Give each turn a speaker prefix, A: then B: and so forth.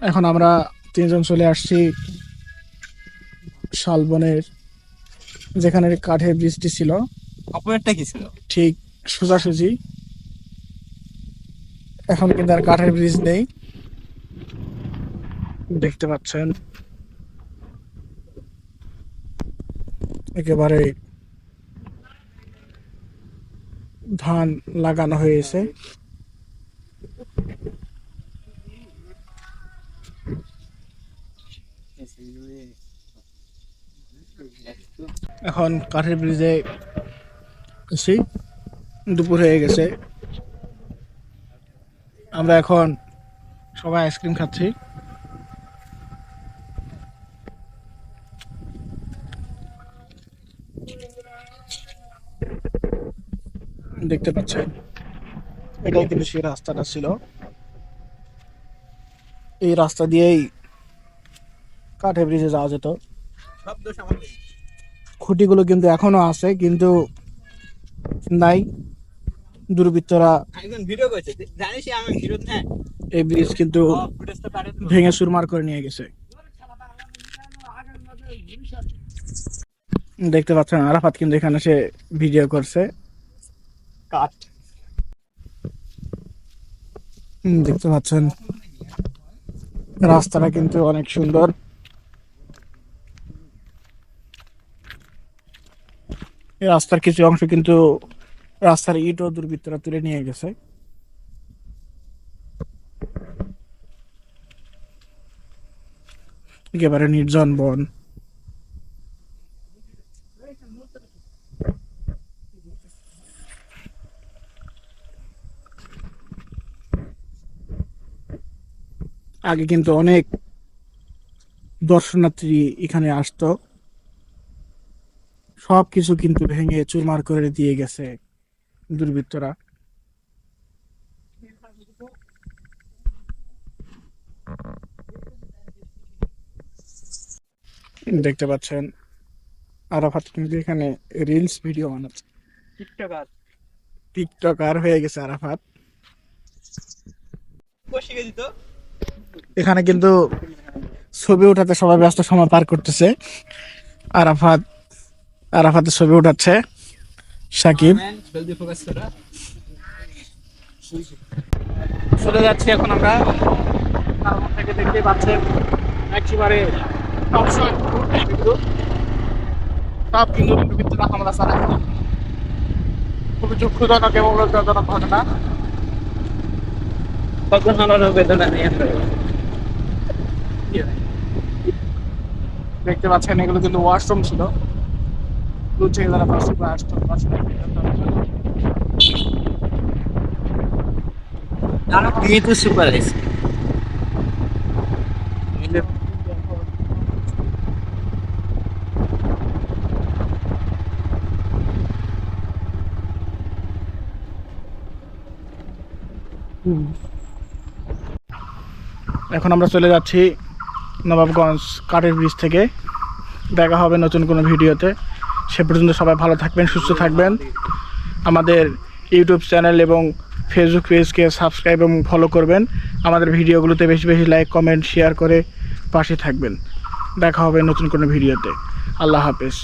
A: এখন আমরা তিনজন চলে আসছি শালবনের যেখানে কাঠের বৃষ্টি ছিল।
B: অপরেরটা কি ছিল?
A: ঠিক সোজাসুজি। এখন কিন্তু আর কাঠের ব্রিজ নেই। দেখতে পাচ্ছেন। একেবারে ধান লাগানো হয়েছে। এখন কাঠের ব্রিজে এসি দুপুর হয়ে গেছে। আমরা এখন সবাই আইসক্রিম খাচ্ছি। দেখতে পাচ্ছেন? এটাই কিন্তু সেই রাস্তাটা ছিল। এই রাস্তা দিয়েই কাঠে ব্রিজে যাওয়া যেত।
B: সব দোষ আমাদের।
A: খুঁটিগুলো কিন্তু এখনও আছে কিন্তু নাই। দুর্বৃত্তরা
B: হ্যাঁ?
A: এই ব্রিজ কিন্তু
B: ফুটেজটা পারে তো
A: ভেঙে চুরমার করে নিয়ে গেছে। দেখতে পাচ্ছেন আরাফাত কিন্তু এখানে সে ভিডিও করছে।
B: কাট
A: দেখতে পাচ্ছেন রাস্তাটা কিন্তু অনেক সুন্দর। রাস্তার কিছু অংশ কিন্তু রাস্তার ইট ও দুর্বৃত্তরা তুলে নিয়ে গেছে। একেবারে নির্জন বন। আগে কিন্তু অনেক দর্শনার্থী এখানে আসতো। সব কিছু কিন্তু ভেঙে চুরমার করে দিয়ে গেছে দুর্বৃত্তরা। দেখতে পাচ্ছেন আরাফাত কিন্তু এখানে রিলস ভিডিও বানাচ্ছে।
B: টিকটকার।
A: টিকটকার হয়ে গেছে আরাফাত। এখানে কিন্তু ছবি উঠাতে সবাই ব্যস্ত সময় পার করতেছে। আরাফাত আরাফাতের ছবি উঠাচ্ছে। সাকিব। চলে যাচ্ছি এখন আমরা। একেবারে খুবই এবং দেখতে পাচ্ছেন, এগুলো কিন্তু ওয়াশরুম ছিল। luce dalla parte questo, faccio No, no,
B: mi tu super adesso.
A: এখন আমরা চলে যাচ্ছি নবাবগঞ্জ কাঠের ব্রিজ থেকে দেখা হবে নতুন কোনো ভিডিওতে সে পর্যন্ত সবাই ভালো থাকবেন, সুস্থ থাকবেন। আমাদের ইউটিউব চ্যানেল এবং ফেসবুক পেজকে সাবস্ক্রাইব এবং ফলো করবেন। আমাদের ভিডিওগুলোতে বেশি বেশি লাইক কমেন্ট শেয়ার করে পাশে থাকবেন। দেখা হবে নতুন কোনো ভিডিওতে। আল্লাহ হাফেজ।